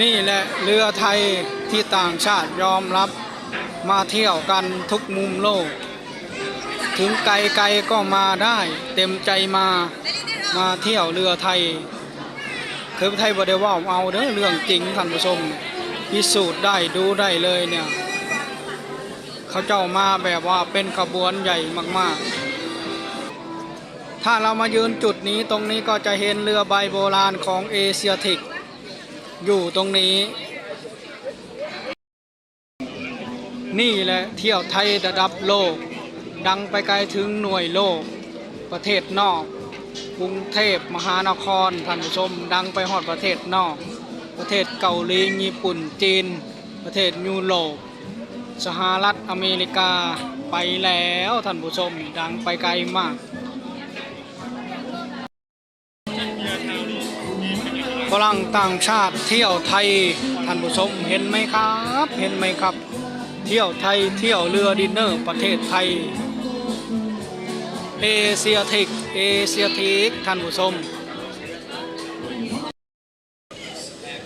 นี่แหละเรือไทยที่ต่างชาติยอมรับมาเที่ยวกันทุกมุมโลก ถึงไกลๆก็มาได้เต็มใจมามาเที่ยวเรือไทย คือไทยบ่ได้ว่าเอาเด้อเรื่องจริงท่านผู้ชมพิสูจน์ได้ดูได้เลยเนี่ยเขาเจ้ามาแบบว่าเป็นขบวนใหญ่มากๆ ถ้าเรามายืนจุดนี้ตรงนี้ก็จะเห็นเรือใบโบราณของเอเชียทิก อยู่ตรงนี้ นี่แหละเที่ยวไทยระดับโลก ดังไปไกลถึงหน่วยโลก ประเทศนอกกรุงเทพมหานครท่านผู้ชม ดังไปฮอดประเทศนอก ประเทศเกาหลีญี่ปุ่นจีน ประเทศยุโรปสหรัฐอเมริกาไปแล้วท่านผู้ชม ดังไปไกลมาก ฝรั่งต่างชาติเที่ยวไทยท่านผู้ชมเห็นไหมครับ เห็นไหมครับ เที่ยวไทยเที่ยวเรือดินเนอร์ประเทศไทยเอเชียทิกเอเชียทิกท่านผู้ชม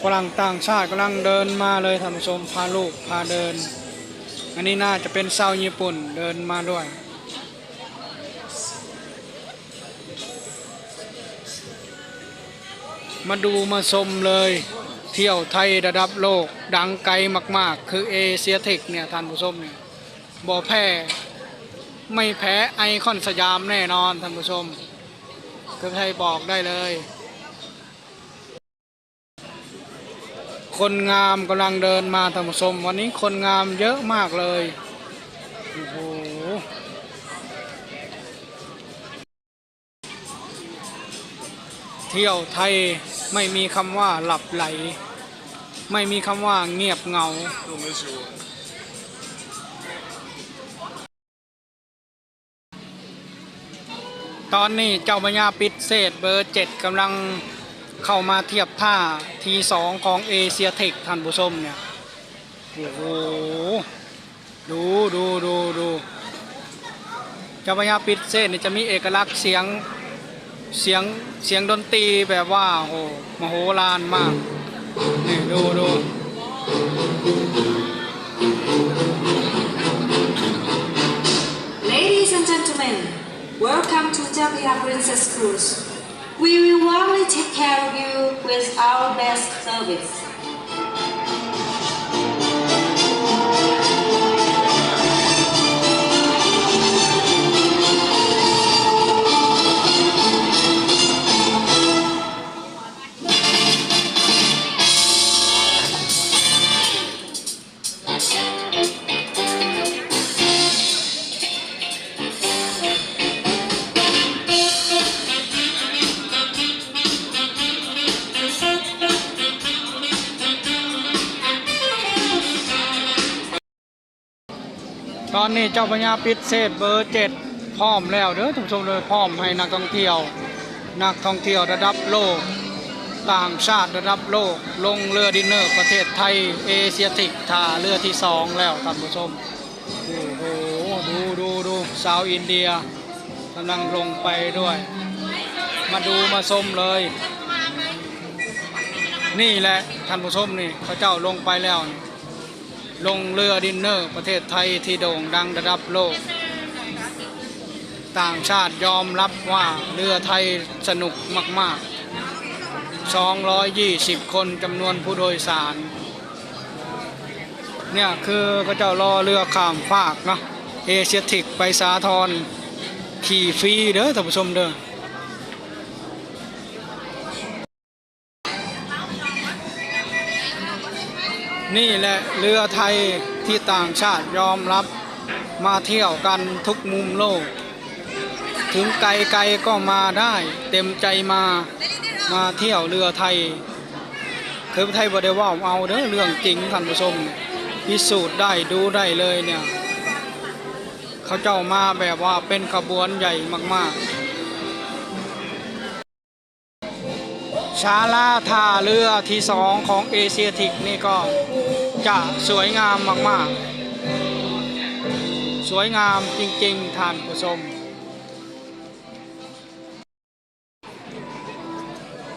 ฝรั่งต่างชาติกำลังเดินมาเลยท่านผู้ชมพาลูกพาเดิน อันนี้น่าจะเป็นชาวญี่ปุ่นเดินมาด้วย มาดูมาชมเลย เที่ยวไทยระดับโลก ดังไกลมาก ๆ คือเอเชียเทคเนี่ยท่านผู้ชมเนี่ยบ่แพ้ไม่แพ้ไอคอนสยามแน่นอนท่านผู้ชมคือไทยบอกได้เลย คนงามกำลังเดินมาท่านผู้ชม วันนี้คนงามเยอะมากเลยโอ้โห เที่ยวไทยไม่มีคำว่าหลับไหล ไม่มีคำว่าเงียบเงาตอนนี้เจ้าพญาปิดเศษเบอร์เจ็ดกำลังเข้ามาเทียบท่าทีสองของเอเชียเทคท่านผู้ชมเนี่ย โอ้โห ดูดูดูดูเจ้าพญาปิดเศษนี่จะมีเอกลักษณ์เสียง เสียงเสียงดนตรีแบบว่าโหมโหฬารมากนี่ดูดู Ladies and gentlemen, welcome to Japia Princess Cruise. We will warmly take care of you with our best service. ตอนนี้เจ้าพญาปิดเศษเบอร์เจ็ดพร้อมแล้วเด้อท่านผู้ชมเลยพร้อมให้นักท่องเที่ยว นักท่องเที่ยวระดับโลก ต่างชาติระดับโลก ลงเรือดินเนอร์ประเทศไทยเอเชียติกท่าเรือที่สองแล้วท่านผู้ชมโอ้โหดูดูดูสาวอินเดียกำลังลงไปด้วย มาดูมาชมเลย นี่แหละท่านผู้ชมนี่เขาเจ้าลงไปแล้วนี่ ลงเรือดินเนอร์ ประเทศไทยที่โด่งดังระดับโลก ต่างชาติยอมรับว่าเรือไทยสนุกมาก ๆ 220 คนจำนวนผู้โดยสาร เนี่ยคือเขาเจ้ารอเรือข้ามฟากเนาะเอเชียติกไปสาทรขี่ฟรีเด้อท่านผู้ชมเด้อ นี่แหละเรือไทยที่ต่างชาติยอมรับมาเที่ยวกันทุกมุมโลก ถึงไกลๆก็มาได้เต็มใจมามาเที่ยวเรือไทยคือไทยบ่ได้ว่าเอาเด้อเรื่องจริงท่านผู้ชมพิสูจน์ได้ดูได้เลยเนี่ย เขาเจ้ามาแบบว่าเป็นขบวนใหญ่มากๆ ชาลาท่าเรือที่สองของเอเชียทิกนี่ก็จะสวยงามมากๆ สวยงามจริงๆท่านผู้ชม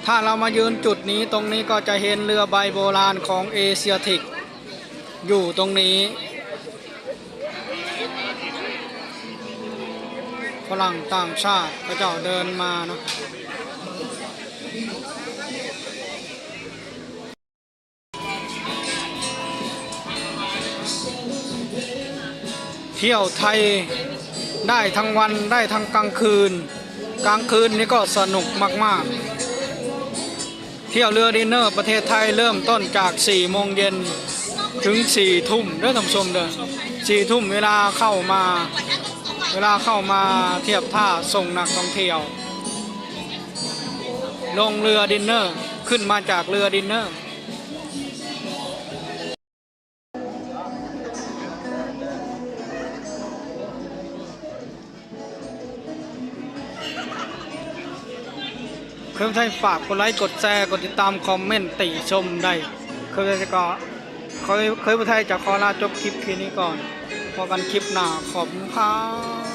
ถ้าเรามายืนจุดนี้ตรงนี้ก็จะเห็นเรือใบโบราณของเอเชียทิก อยู่ตรงนี้ฝรั่งต่างชาติก็จ้าเดินมาเนาะ เที่ยวไทยได้ทั้งวันได้ทั้งกลางคืน กลางคืนนี่ก็สนุกมากๆ เที่ยวเรือดินเนอร์ประเทศไทยเริ่มต้นจาก 4 โมงเย็นถึง 4 ทุ่มเด้อท่านผู้ชมเด้อ4ทุ่มเวลาเข้ามา เวลาเข้ามาเทียบท่าส่งนักท่องเที่ยว ลงเรือดินเนอร์ขึ้นมาจากเรือดินเนอร์ เพื่อนไทยฝากกดไลค์กดแชร์กดติดตามคอมเมนต์ติชมได้เคยจะก็เคยเคยผู้ไทยจะขอลาจบคลิปคืนนี้ก่อนพอกันคลิปหน้าขอบคุณครับ